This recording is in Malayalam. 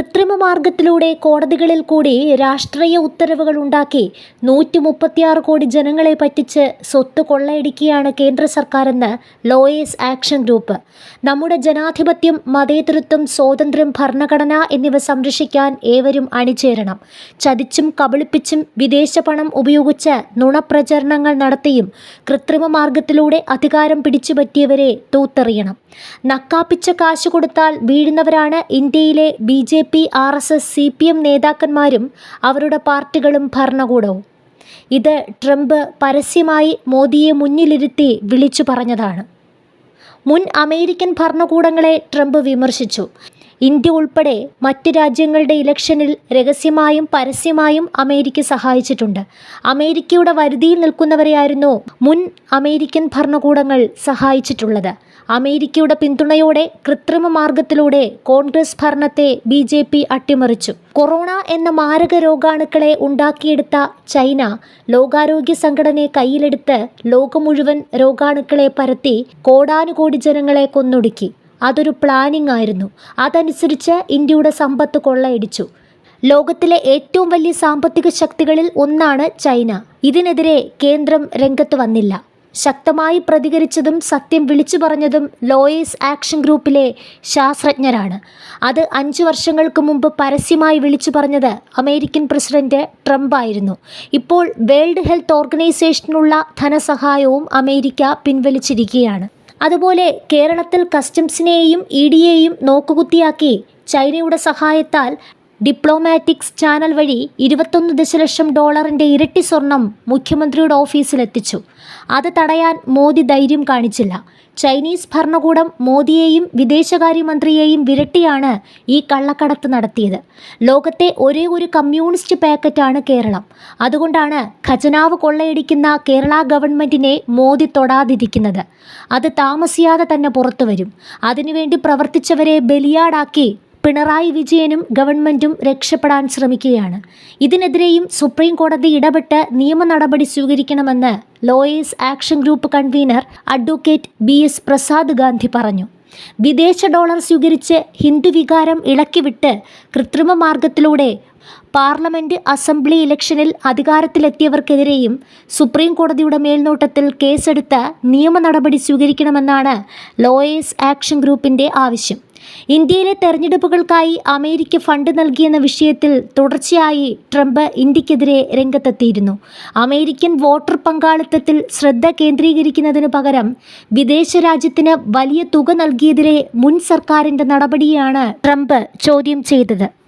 കൃത്രിമ മാർഗത്തിലൂടെ കോടതികളിൽ കൂടി രാഷ്ട്രീയ ഉത്തരവുകൾ ഉണ്ടാക്കി നൂറ്റി മുപ്പത്തിയാറ് കോടി ജനങ്ങളെ പറ്റിച്ച് സ്വത്ത് കൊള്ളയടിക്കുകയാണ് കേന്ദ്ര സർക്കാരെന്ന് ലോയേഴ്സ് ആക്ഷൻ ഗ്രൂപ്പ്. നമ്മുടെ ജനാധിപത്യം മതേതൃത്വം സ്വാതന്ത്ര്യം ഭരണഘടന എന്നിവ സംരക്ഷിക്കാൻ ഏവരും അണിചേരണം. ചതിച്ചും കബളിപ്പിച്ചും വിദേശ പണം ഉപയോഗിച്ച് നുണപ്രചരണങ്ങൾ നടത്തിയും കൃത്രിമ മാർഗത്തിലൂടെ അധികാരം പിടിച്ചുപറ്റിയവരെ തൂത്തെറിയണം. നക്കാപ്പിച്ച കാശ് കൊടുത്താൽ വീഴുന്നവരാണ് ഇന്ത്യയിലെ B J P R S S C P M നേതാക്കന്മാരും അവരുടെ പാർട്ടികളും ഭരണകൂടവും. ഇത് ട്രംപ് പരസ്യമായി മോദിയെ മുന്നിലിരുത്തി വിളിച്ചു പറഞ്ഞതാണ്. മുൻ അമേരിക്കൻ ഭരണകൂടങ്ങളെ ട്രംപ് വിമർശിച്ചു. ഇന്ത്യ ഉൾപ്പെടെ മറ്റ് രാജ്യങ്ങളുടെ ഇലക്ഷനിൽ രഹസ്യമായും പരസ്യമായും അമേരിക്ക സഹായിച്ചിട്ടുണ്ട്. അമേരിക്കയുടെ വരുതിയിൽ നിൽക്കുന്നവരെയായിരുന്നു മുൻ അമേരിക്കൻ ഭരണകൂടങ്ങൾ സഹായിച്ചിട്ടുള്ളത്. അമേരിക്കയുടെ പിന്തുണയോടെ കൃത്രിമ മാർഗത്തിലൂടെ കോൺഗ്രസ് ഭരണത്തെ ബി ജെ പി അട്ടിമറിച്ചു. കൊറോണ എന്ന മാരക രോഗാണുക്കളെ ഉണ്ടാക്കിയെടുത്ത ചൈന ലോകാരോഗ്യ സംഘടനയെ കയ്യിലെടുത്ത് ലോകം മുഴുവൻ രോഗാണുക്കളെ പരത്തി കോടാനുകോടി ജനങ്ങളെ കൊന്നൊടുക്കി. അതൊരു പ്ലാനിംഗ് ആയിരുന്നു. അതനുസരിച്ച് ഇന്ത്യയുടെ സമ്പത്ത് കൊള്ളയടിച്ചു. ലോകത്തിലെ ഏറ്റവും വലിയ സാമ്പത്തിക ശക്തികളിൽ ഒന്നാണ് ചൈന. ഇതിനെതിരെ കേന്ദ്രം രംഗത്ത് വന്നില്ല. ശക്തമായി പ്രതികരിച്ചതും സത്യം വിളിച്ചു പറഞ്ഞതും ലോയേഴ്സ് ആക്ഷൻ ഗ്രൂപ്പിലെ ശാസ്ത്രജ്ഞരാണ്. അത് അഞ്ച് വർഷങ്ങൾക്ക് മുമ്പ് പരസ്യമായി വിളിച്ചു പറഞ്ഞത് അമേരിക്കൻ പ്രസിഡന്റ് ട്രംപ് ആയിരുന്നു. ഇപ്പോൾ വേൾഡ് ഹെൽത്ത് ഓർഗനൈസേഷനുള്ള ധനസഹായവും അമേരിക്ക പിൻവലിച്ചിരിക്കുകയാണ്. അതുപോലെ കേരളത്തിൽ കസ്റ്റംസിനെയും ഇ ഡിയെയും നോക്കുകുത്തിയാക്കി ചൈനയുടെ സഹായത്താൽ ഡിപ്ലോമാറ്റിക്സ് ചാനൽ വഴി ഇരുപത്തൊന്ന് ദശലക്ഷം ഡോളറിന്റെ ഇരട്ടി സ്വർണം മുഖ്യമന്ത്രിയുടെ ഓഫീസിലെത്തിച്ചു. അത് തടയാൻ മോദി ധൈര്യം കാണിച്ചില്ല. ചൈനീസ് ഭരണകൂടം മോദിയെയും വിദേശകാര്യമന്ത്രിയെയും വിരട്ടിയാണ് ഈ കള്ളക്കടത്ത് നടത്തിയത്. ലോകത്തെ ഒരേ ഒരു കമ്മ്യൂണിസ്റ്റ് പാക്കറ്റാണ് കേരളം. അതുകൊണ്ടാണ് ഖജനാവ് കൊള്ളയടിക്കുന്ന കേരള ഗവൺമെന്റിനെ മോദി തൊടാതിരിക്കുന്നത്. അത് താമസിയാതെ തന്നെ പുറത്തുവരും. അതിനുവേണ്ടി പ്രവർത്തിച്ചവരെ ബലിയാടാക്കി പിണറായി വിജയനും ഗവൺമെന്റും രക്ഷപ്പെടാൻ ശ്രമിക്കുകയാണ്. ഇതിനെതിരെയും സുപ്രീം കോടതി ഇടപെട്ട് നിയമ നടപടി സ്വീകരിക്കണമെന്ന് lawyers action group convener advocate B S Prasad Gandhi പറഞ്ഞു. വിദേശ ഡോളർ സ്വീകരിച്ച് ഹിന്ദു വികാരം ഇളക്കിവിട്ട് കൃത്രിമ മാർഗത്തിലൂടെ പാർലമെന്റ് അസംബ്ലി ഇലക്ഷനിൽ അധികാരത്തിലെത്തിയവർക്കെതിരെയും സുപ്രീം കോടതിയുടെ മേൽനോട്ടത്തിൽ കേസെടുത്ത് നിയമ നടപടി സ്വീകരിക്കണമെന്നാണ് ലോയേഴ്സ് ആക്ഷൻ ഗ്രൂപ്പിന്റെ ആവശ്യം. ഇന്ത്യയിലെ തെരഞ്ഞെടുപ്പുകൾക്കായി അമേരിക്ക ഫണ്ട് നൽകിയെന്ന വിഷയത്തിൽ തുടർച്ചയായി ട്രംപ് ഇന്ത്യക്കെതിരെ രംഗത്തെത്തിയിരുന്നു. അമേരിക്കൻ വോട്ടർ പങ്കാളിത്തത്തിൽ ശ്രദ്ധ കേന്ദ്രീകരിക്കുന്നതിനു പകരം വിദേശ രാജ്യത്തിന് വലിയ തുക നൽകിയതിരെ മുൻ സർക്കാരിന്റെ നടപടിയാണ് ട്രംപ് ചോദ്യം ചെയ്തത്.